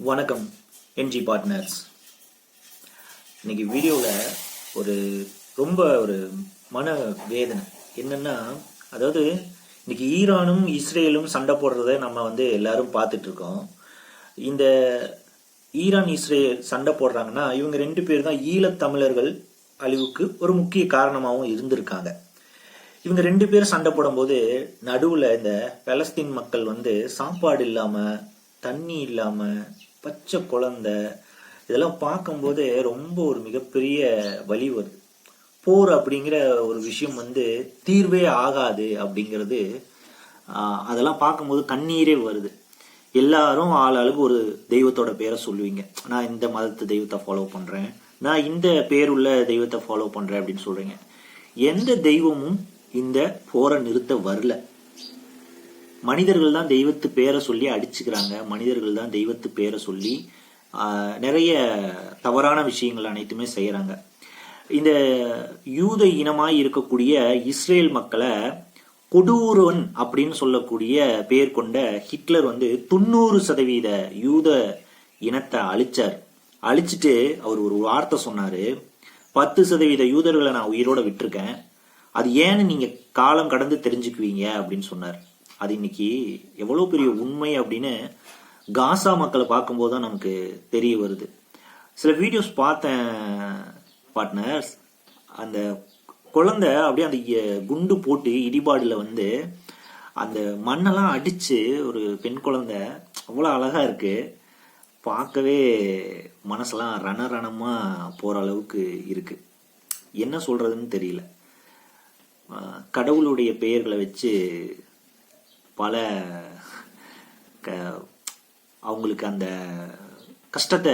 வணக்கம் NG partners. இன்னைக்கு வீடியோவில் ஒரு ரொம்ப ஒரு மன வேதனை. என்னென்னா அதாவது இன்னைக்கு ஈரானும் இஸ்ரேலும் சண்டை போடுறத நம்ம வந்து எல்லாரும் பார்த்துட்டு இருக்கோம் இந்த ஈரான் இஸ்ரேல் சண்டை போடுறாங்கன்னா இவங்க ரெண்டு பேர் தான் ஈழத்தமிழர்கள் அழிவுக்கு ஒரு முக்கிய காரணமாகவும் இருந்திருக்காங்க. இவங்க ரெண்டு பேரும் சண்டை போடும்போது நடுவில் இந்த பலஸ்தீன் மக்கள் வந்து சாப்பாடு இல்லாமல் தண்ணி இல்லாம பச்சை குழந்தை இதெல்லாம் பார்க்கும்போது ரொம்ப ஒரு மிகப்பெரிய வழி வருது. போர் அப்படிங்கிற ஒரு விஷயம் வந்து தீர்வே ஆகாது அப்படிங்கிறது அதெல்லாம் பார்க்கும்போது கண்ணீரே வருது. எல்லாரும் ஆள் ஆளுக்கு ஒரு தெய்வத்தோட பேரை சொல்லுவீங்க. நான் இந்த மதத்து தெய்வத்தை ஃபாலோ பண்ணுறேன் நான் இந்த பேருள்ள தெய்வத்தை ஃபாலோ பண்ணுறேன் அப்படின்னு சொல்கிறீங்க எந்த தெய்வமும் இந்த போரை நிறுத்த வரல. மனிதர்கள் தான் தெய்வத்து பேரை சொல்லி அடிச்சுக்கிறாங்க. மனிதர்கள் தான் தெய்வத்து பேரை சொல்லி நிறைய தவறான விஷயங்கள் அனைத்துமே செய்கிறாங்க இந்த யூத இனமாய் இருக்கக்கூடிய இஸ்ரேல் மக்களை கொடூரன் அப்படின்னு சொல்லக்கூடிய பேர் கொண்ட ஹிட்லர் வந்து தொண்ணூறு சதவீத யூத இனத்தை அழிச்சார். அழிச்சிட்டு அவர் ஒரு வார்த்தை சொன்னார். பத்து சதவீத யூதர்களை நான் உயிரோட விட்டிருக்கேன். அது ஏன்னு நீங்கள் காலம் கடந்து தெரிஞ்சுக்குவீங்க அப்படின்னு சொன்னார். அது இன்னைக்கு எவ்வளோ பெரிய உண்மை அப்படின்னு காசா மக்களை பார்க்கும்போது தான் நமக்கு தெரிய வருது. சில வீடியோஸ் பார்த்தேன் பார்ட்னர்ஸ் அந்த குழந்தை அப்படியே அந்த குண்டு போட்டு இடிபாடில் வந்து அந்த மண்ணெல்லாம் அடித்து ஒரு பெண் குழந்தை அவ்வளோ அழகாக இருக்குது பார்க்கவே மனசெல்லாம் ரணரணமா போகிற அளவுக்கு இருக்குது என்ன சொல்கிறதுன்னு தெரியல. கடவுளுடைய பெயர்களை வச்சு பல க- அவங்களுக்கு அந்த கஷ்டத்தை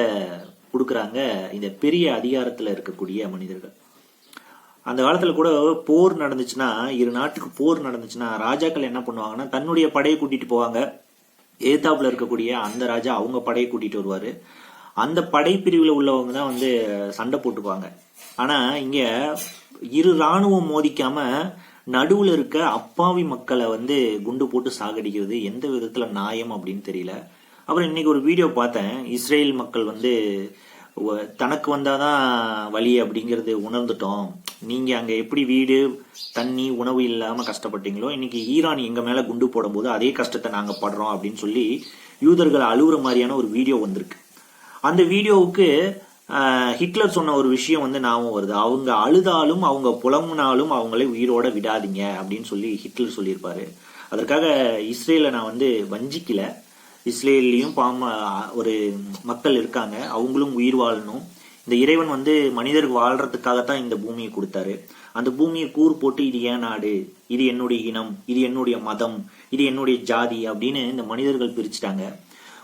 கொடுக்குறாங்க இந்த பெரிய அதிகாரத்தில் இருக்கக்கூடிய மனிதர்கள். அந்த காலத்தில் கூட போர் நடந்துச்சுன்னா இரு நாட்டுக்கு போர் நடந்துச்சுன்னா ராஜாக்கள் என்ன பண்ணுவாங்கன்னா தன்னுடைய படையை கூட்டிட்டு போவாங்க. ஏதாப்பில் இருக்கக்கூடிய அந்த ராஜா அவங்க படையை கூட்டிட்டு வருவார். அந்த படைப்பிரிவில் உள்ளவங்க தான் வந்து சண்டை போட்டுப்பாங்க ஆனால் இங்கே இரு ராணுவம் மோதிக்காமல் நடுவில் இருக்க அப்பாவி மக்களை வந்து குண்டு போட்டு சாகடிக்கிறது எந்த விதத்தில் நியாயம் அப்படின்னு தெரியல. அப்புறம் இன்னைக்கு ஒரு வீடியோ பார்த்தேன். இஸ்ரேல் மக்கள் வந்து வ- தனக்கு வந்தாதான் வழி அப்படிங்கிறது உணர்ந்துட்டோம். நீங்கள் அங்கே எப்படி வீடு தண்ணி உணவு இல்லாமல் கஷ்டப்பட்டீங்களோ இன்னைக்கு ஈரான் எங்கள் மேலே குண்டு போடும்போது அதே கஷ்டத்தை நாங்கள் படுறோம் அப்படின்னு சொல்லி யூதர்கள் அழுகுற மாதிரியான ஒரு வீடியோ வந்திருக்கு. அந்த வீடியோவுக்கு ஹிட்லர் சொன்ன ஒரு விஷயம் வந்து ஞாபகம் வருது. அவங்க அழுதாலும் அவங்க புலம்புனாலும் அவங்களே உயிரோட விடாதீங்க அப்படின்னு சொல்லி ஹிட்லர் சொல்லியிருப்பாரு. அதற்காக இஸ்ரேலை நான் வந்து வஞ்சிக்கல. இஸ்ரேல்லையும் பாம ஒரு மக்கள் இருக்காங்க. அவங்களும் உயிர் வாழணும். இந்த இறைவன் வந்து மனிதர்கள் வாழ்றதுக்காகத்தான் இந்த பூமியை கொடுத்தாரு. அந்த பூமியை கூறு போட்டு இது ஏன் நாடு? இது என்னுடைய இனம். இது என்னுடைய மதம். இது என்னுடைய ஜாதி அப்படின்னு இந்த மனிதர்கள் பிரிச்சுட்டாங்க.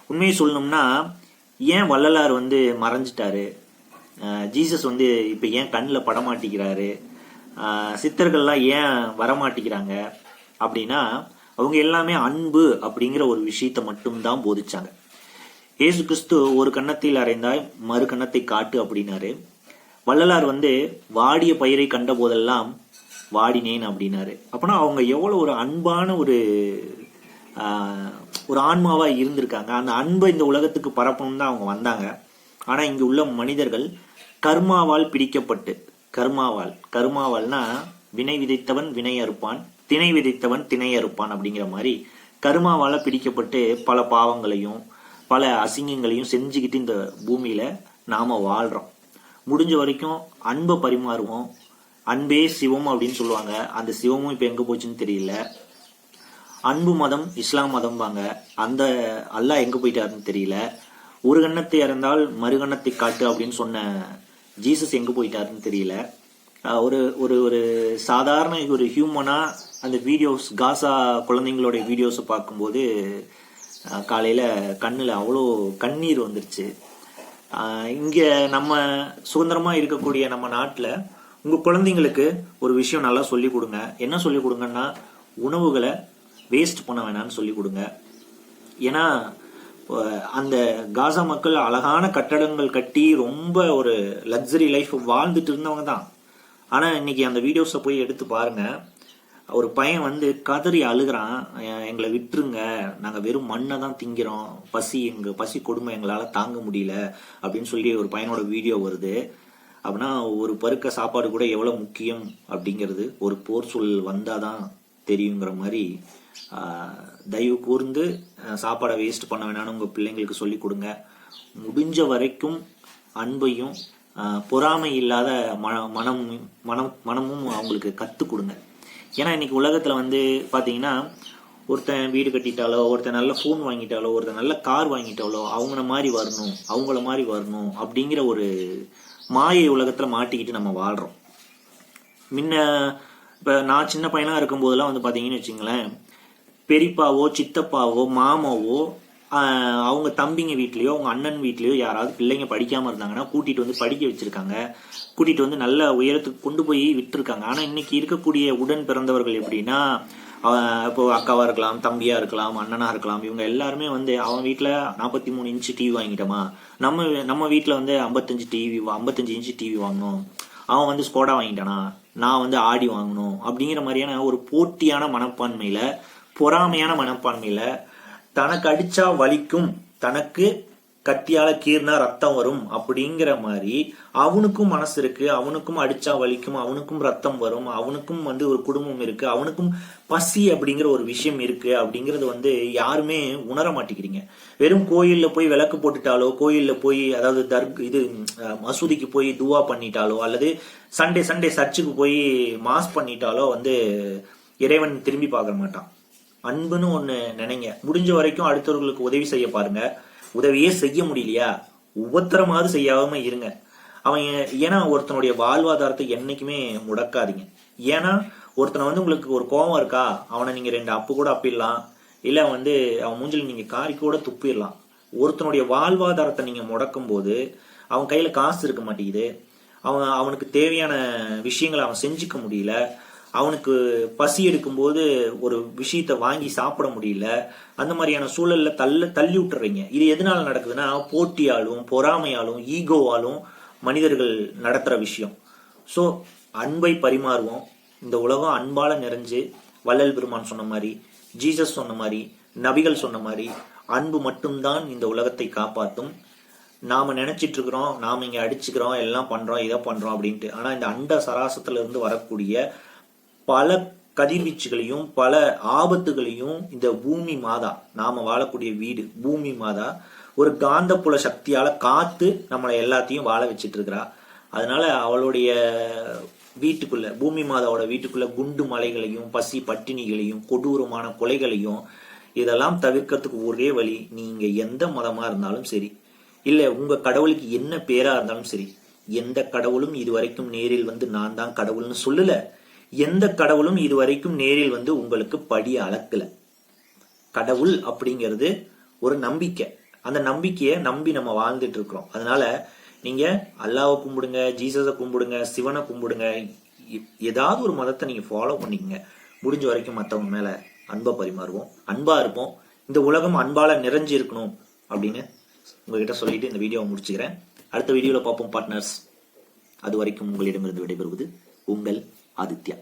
உண்மையை சொல்லணும்னா ஏன் வள்ளலார் வந்து மறைஞ்சிட்டாரு? ஜீசஸ் வந்து இப்போ ஏன் கண்ணில் படமாட்டிக்கிறாரு சித்தர்கள்லாம் ஏன் வரமாட்டிக்கிறாங்க அப்படின்னா அவங்க எல்லாமே அன்பு அப்படிங்கிற ஒரு விஷயத்த மட்டும்தான் போதிச்சாங்க. ஏசு கிறிஸ்து ஒரு கன்னத்தில் அறைந்தால் மறு கன்னத்தை காட்டு அப்படின்னாரு. வள்ளலார் வந்து வாடிய பயிரை கண்ட போதெல்லாம் வாடினேன் அப்படின்னாரு. அப்போனா அவங்க எவ்வளோ ஒரு அன்பான ஒரு ஒரு ஆன்மாவா இருந்திருக்காங்க. அந்த அன்பை இந்த உலகத்துக்கு பரப்பணும் தான் அவங்க வந்தாங்க. ஆனா இங்க உள்ள மனிதர்கள் கர்மாவால் பிடிக்கப்பட்டு கர்மாவால் கர்மாவால்னா வினை விதைத்தவன் வினை அறுப்பான் திணை விதைத்தவன் திணை அறுப்பான் அப்படிங்கிற மாதிரி கர்மாவால் பிடிக்கப்பட்டு பல பாவங்களையும் பல அசிங்கங்களையும் செஞ்சுக்கிட்டு இந்த பூமியில நாம வாழ்றோம். முடிஞ்ச வரைக்கும் அன்பை பரிமாறுவோம். அன்பே சிவம் அப்படின்னு சொல்லுவாங்க. அந்த சிவமும் இப்ப எங்க போச்சுன்னு தெரியல. அன்பு மதம் இஸ்லாம் மதம்பாங்க. அந்த அல்லாஹ் எங்க போயிட்டாருன்னு தெரியல. ஒரு கண்ணத்தை இறந்தால் மறுகண்ணத்தை காட்டு அப்படின்னு சொன்ன ஜீசஸ் எங்க போயிட்டாருன்னு தெரியல. ஒரு ஒரு ஒரு சாதாரண ஒரு ஹியூமனா அந்த வீடியோஸ் காசா குழந்தைங்களோட வீடியோஸை பார்க்கும்போது காலையில் காலையில அவ்வளோ கண்ணீர் வந்துருச்சு. இங்கே இங்க நம்ம சுதந்திரமா இருக்கக்கூடிய நம்ம நாட்டில் உங்க குழந்தைங்களுக்கு ஒரு விஷயம் நல்லா சொல்லி கொடுங்க. என்ன சொல்லி கொடுங்கன்னா உணவுகளை வேஸ்ட் பண்ண வேணாம்னு சொல்லி கொடுங்க. ஏன்னா அந்த காசா மக்கள் அழகான கட்டடங்கள் கட்டி ரொம்ப ஒரு லக்ஸரி லைஃப் வாழ்ந்துட்டு இருந்தவங்க தான். ஆனால் இன்னைக்கு அந்த வீடியோஸை போய் எடுத்து பாருங்க. ஒரு பையன் வந்து கதறி அழுகுறான். எங்களை விட்டுருங்க. நாங்கள் வெறும் மண்ணை தான் திங்கிறோம். பசி எங்கள் பசி கொடுமை எங்களால் தாங்க முடியல. அப்படின்னு சொல்லி ஒரு பையனோட வீடியோ வருது. அப்படின்னா ஒரு பருக்க சாப்பாடு கூட எவ்வளோ முக்கியம் அப்படிங்கிறது ஒரு போர் சூழல் வந்தாதான் தெரியுங்கிற மாதிரி தயவு கூர்ந்து சாப்பாடை வேஸ்ட் பண்ண வேணாம்னு உங்கள் பிள்ளைங்களுக்கு சொல்லி கொடுங்க. முடிஞ்ச வரைக்கும் அன்பையும் பொறாமை இல்லாத மன மனம் மனம் மனமும் அவங்களுக்கு கற்றுக் கொடுங்க. ஏன்னா இன்னைக்கு உலகத்தில் வந்து பார்த்தீங்கன்னா ஒருத்தன் வீடு கட்டிட்டாலோ ஒருத்தன் நல்ல ஃபோன் வாங்கிட்டாலோ ஒருத்தன் நல்ல கார் வாங்கிட்டாலோ அவங்கள மாதிரி வரணும் அவங்கள மாதிரி வரணும் அப்படிங்கிற ஒரு மாயை உலகத்தில் மாட்டிக்கிட்டு நம்ம வாழ்கிறோம் முன்ன இப்போ நான் சின்ன பையனாக இருக்கும்போதெல்லாம் வந்து பார்த்தீங்கன்னு வச்சுங்களேன் பெரியப்பாவோ சித்தப்பாவோ மாமாவோ அவங்க தம்பிங்க வீட்லேயோ அவங்க அண்ணன் வீட்லேயோ யாராவது பிள்ளைங்க படிக்காமல் இருந்தாங்கன்னா கூட்டிகிட்டு வந்து படிக்க வச்சுருக்காங்க. கூட்டிகிட்டு வந்து நல்ல உயரத்துக்கு கொண்டு போய் விட்டுருக்காங்க. ஆனால் இன்றைக்கி இருக்கக்கூடிய உடன் பிறந்தவர்கள் எப்படின்னா இப்போது அக்காவாக இருக்கலாம் தம்பியாக இருக்கலாம் அண்ணனாக இருக்கலாம் இவங்க எல்லாருமே வந்து அவன் வீட்டில் நாற்பத்தி மூணு இன்ச்சு டிவி வாங்கிட்டோமா? நம்ம நம்ம வீட்டில் வந்து ஐம்பத்தஞ்சு டிவி ஐம்பத்தஞ்சு இன்ச்சு டிவி வாங்கணும். அவன் வந்து ஸ்கோடா வாங்கிட்டானா? நான் வந்து ஆடி வாங்கணும் அப்படிங்கிற மாதிரியான ஒரு போட்டியான மனப்பான்மையில பொறாமையான மனப்பான்மையில தனக்கு அடிச்சா வலிக்கும் தனக்கு கத்தியால கீர்னா ரத்தம் வரும் அப்படிங்கிற மாதிரி அவனுக்கும் மனசு இருக்கு அவனுக்கும் அடிச்சா வலிக்கும் அவனுக்கும் ரத்தம் வரும் அவனுக்கும் வந்து ஒரு குடும்பம் இருக்கு அவனுக்கும் பசி அப்படிங்கிற ஒரு விஷயம் இருக்கு அப்படிங்கறது வந்து யாருமே உணர மாட்டேங்கிறீங்க. வெறும் கோயில்ல போய் விளக்கு போட்டுட்டாலோ கோயில்ல போய் அதாவது தர்க் இது மசூதிக்கு போய் துவா பண்ணிட்டாலோ அல்லது சண்டே சண்டே சர்ச்சுக்கு போய் மாஸ் பண்ணிட்டாலோ வந்து இறைவன் திரும்பி பார்க்க மாட்டான். அன்புன்னு ஒன்று நினைங்க. முடிஞ்ச வரைக்கும் அடுத்தவர்களுக்கு உதவி செய்ய பாருங்க. உதவியே செய்ய முடியலையா? உபத்திரமாவது செய்யாம இருங்க. அவன் ஏ- ஏன்னா ஒருத்தனுடைய வாழ்வாதாரத்தை என்னைக்குமே முடக்காதீங்க. ஏன்னா ஒருத்தனை வந்து உங்களுக்கு ஒரு கோவம் இருக்கா? அவனை நீங்க ரெண்டு அப்பு கூட அப்பிடலாம். இல்ல வந்து அவன் மூஞ்சில் நீங்க காரி கூட துப்பிடலாம். ஒருத்தனுடைய வாழ்வாதாரத்தை நீங்க முடக்கும் போது அவன் கையில காசு இருக்க மாட்டேங்குது. அவன் அவனுக்கு தேவையான விஷயங்களை அவன் செஞ்சுக்க முடியல. அவனுக்கு பசி எடுக்கும்போது ஒரு விஷயத்த வாங்கி சாப்பிட முடியல. அந்த மாதிரியான சூழல்ல தள்ள தள்ளி விட்டுறீங்க. இது எதனால நடக்குதுன்னா போட்டியாலும் பொறாமையாலும் ஈகோவாலும் மனிதர்கள் நடத்துகிற விஷயம். ஸோ அன்பை பரிமாறுவோம். இந்த உலகம் அன்பால் நிறைஞ்சு வள்ளல் பெருமான் சொன்ன மாதிரி ஜீசஸ் சொன்ன மாதிரி நபிகள் சொன்ன மாதிரி அன்பு மட்டும்தான் இந்த உலகத்தை காப்பாற்றும் நாம நினைச்சிட்டு இருக்கிறோம் நாம இங்க அடிச்சுக்கிறோம் எல்லாம் பண்றோம் இதை பண்றோம் அப்படின்ட்டு. ஆனா இந்த அண்ட சராசத்துல இருந்து வரக்கூடிய பல கதிர்வீச்சுகளையும் பல ஆபத்துகளையும் இந்த பூமி மாதா நாம வாழக்கூடிய வீடு பூமி மாதா ஒரு காந்தப்புல சக்தியால காத்து நம்மளை எல்லாத்தையும் வாழ வச்சிட்டு இருக்கிறா அதனால அவளுடைய வீட்டுக்குள்ள பூமி மாதாவோட வீட்டுக்குள்ள குண்டு மலைகளையும் பசி பட்டினிகளையும் கொடூரமான கொலைகளையும் இதெல்லாம் தவிர்க்கிறதுக்கு ஒரே வழி நீங்க எந்த மதமா இருந்தாலும் சரி இல்ல உங்க கடவுளுக்கு என்ன பேரா இருந்தாலும் சரி எந்த கடவுளும் இதுவரைக்கும் நேரில் வந்து நான் தான் கடவுள்னு சொல்லல. எந்த கடவுளும் இதுவரைக்கும் நேரில் வந்து உங்களுக்கு படி அளக்கல. கடவுள் அப்படிங்கிறது ஒரு நம்பிக்கை. அந்த நம்பிக்கையை நம்பி நம்ம வாழ்ந்துட்டு இருக்கிறோம். அதனால நீங்க அல்லாவை கும்பிடுங்க ஜீசஸை கும்பிடுங்க சிவனை கும்பிடுங்க. எ- ஏதாவது ஒரு மதத்தை நீங்க ஃபாலோ பண்ணிக்கங்க. முடிஞ்ச வரைக்கும் மற்றவங்க மேல அன்பை பரிமாறுவோம். அன்பா இருப்போம். இந்த உலகம் அன்பால நிறைஞ்சு இருக்கணும் அப்படின்னு உங்ககிட்ட சொல்லிட்டு இந்த வீடியோவை முடிச்சுக்கிறேன். அடுத்த வீடியோவில் பார்ப்போம் பார்ட்னர்ஸ் அது வரைக்கும் உங்களிடமிருந்து விடைபெறுவது உங்கள் ஆதித்யா.